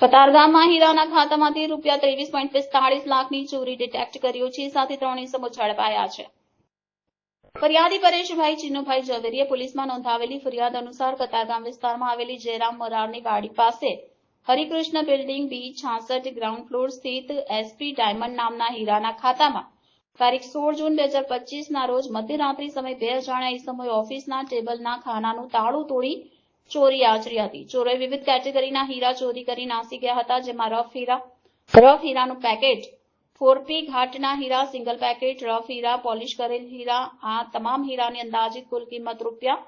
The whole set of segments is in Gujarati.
કતારગામમાં હીરાના ખાતામાંથી રૂપિયા ત્રેવીસ પોઈન્ટ પિસ્તાળીસ લાખની ચોરી ડિટેક્ટ કર્યો છે. સાથે ત્રણ ઇસમો ઝડપાયા છે. ફરિયાદી પરેશભાઈ ચિન્નુભાઈ ઝવેરીએ પોલીસમાં નોંધાવેલી ફરિયાદ અનુસાર કતારગામ વિસ્તારમાં આવેલી જયરામ મોરારની વાડી પાસે હરિકૃષ્ણ બિલ્ડિંગ બી છાસઠ ગ્રાઉન્ડ ફ્લોર સ્થિત એસપી ડાયમંડ નામના હીરાના ખાતામાં તારીખ સોળ જૂન બે હજાર પચીસના રોજ મધ્યરાત્રિ સમયે બે અજાણ્યા ઇસમોએ ઓફિસના ટેબલના ખાનાનું તાળું તોડી ચોરી આચરી હતી. ચોરોએ વિવિધ કેટેગરીના હીરા ચોરી કરી નાસી ગયા હતા, જેમાં રફ હીરા, રફ હીરાનું પેકેટ ફોરપી ઘાટના હીરા સિંગલ પેકેટ રફ હીરા પોલિશ કરેલ હીરા, આ તમામ હીરાની અંદાજિત કુલ કિંમત રૂપિયા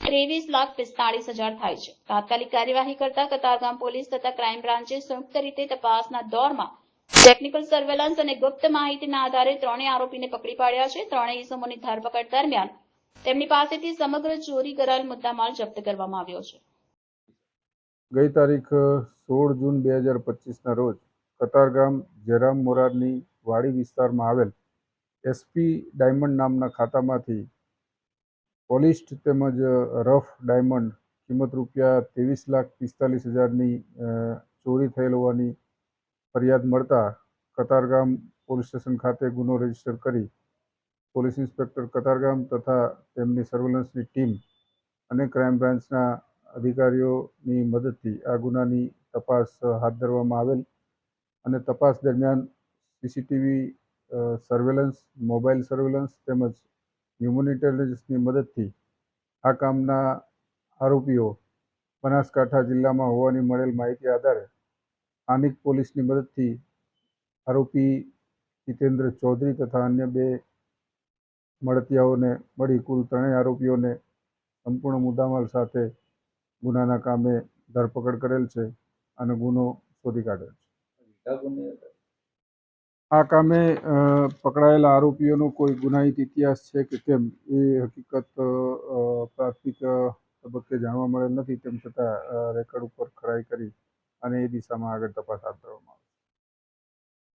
ત્રેવીસ લાખ પિસ્તાળીસ હજાર થાય છે. તાત્કાલિક કાર્યવાહી કરતા કતારગામ પોલીસ તથા ક્રાઇમ બ્રાન્ચે સંયુક્ત રીતે તપાસના દોરમાં ટેકનિકલ સર્વેલન્સ અને ગુપ્ત માહિતીના આધારે ત્રણેય આરોપીને પકડી પાડ્યા છે. ત્રણેય ઇસમોની ધરપકડ દરમિયાન તેમની પાસેથી સમગ્ર ચોરી કરાયેલ મુદ્દામાલ જપ્ત કરવામાં આવ્યો છે. ગઈ તારીખ સોળ જૂન બે હજાર પચીસના રોજ કતારગામ જયરામ મોરારની વાડી વિસ્તારમાં આવેલ એસપી ડાયમંડ નામના ખાતામાંથી પોલિસ્ટ તેમજ રફ ડાયમંડ કિંમત રૂપિયા ત્રેવીસ લાખ પિસ્તાલીસ હજારની ચોરી થયેલ હોવાની ફરિયાદ મળતા કતારગામ પોલીસ સ્ટેશન ખાતે ગુનો રજિસ્ટર કરી પોલીસ ઇન્સ્પેક્ટર કતારગામ તથા તેમની સર્વેલન્સની ટીમ અને ક્રાઇમ બ્રાન્ચના અધિકારીઓની મદદથી આ ગુનાની તપાસ હાથ ધરવામાં આવેલ અને તપાસ દરમિયાન સીસીટીવી સર્વેલન્સ મોબાઈલ સર્વેલન્સ તેમજ હ્યુમન ઇન્ટેલિજન્સની મદદથી આ કામના આરોપીઓ બનાસકાંઠા જિલ્લામાં હોવાની મળેલ માહિતી આધારે સ્થાનિક પોલીસની મદદથી આરોપી જીતેન્દ્ર ચૌધરી તથા અન્ય બે મળતિયાઓને મળી કુલ ત્રણેય આરોપીઓને સંપૂર્ણ મુદ્દામાલ સાથે ગુનાના કામે ધરપકડ કરેલ છે અને ગુનો શોધી કાઢેલ છે. આ કામે પકડાયેલા આરોપીઓનો કોઈ ગુનાહિત ઇતિહાસ છે કે કેમ? એ હકીકત પ્રાથમિક તબક્કે જાણવા મળેલ નથી. તેમ છતાં રેકર્ડ ઉપર ખરાઈ કરી અને એ દિશામાં આગળ તપાસ હાથ ધરવામાં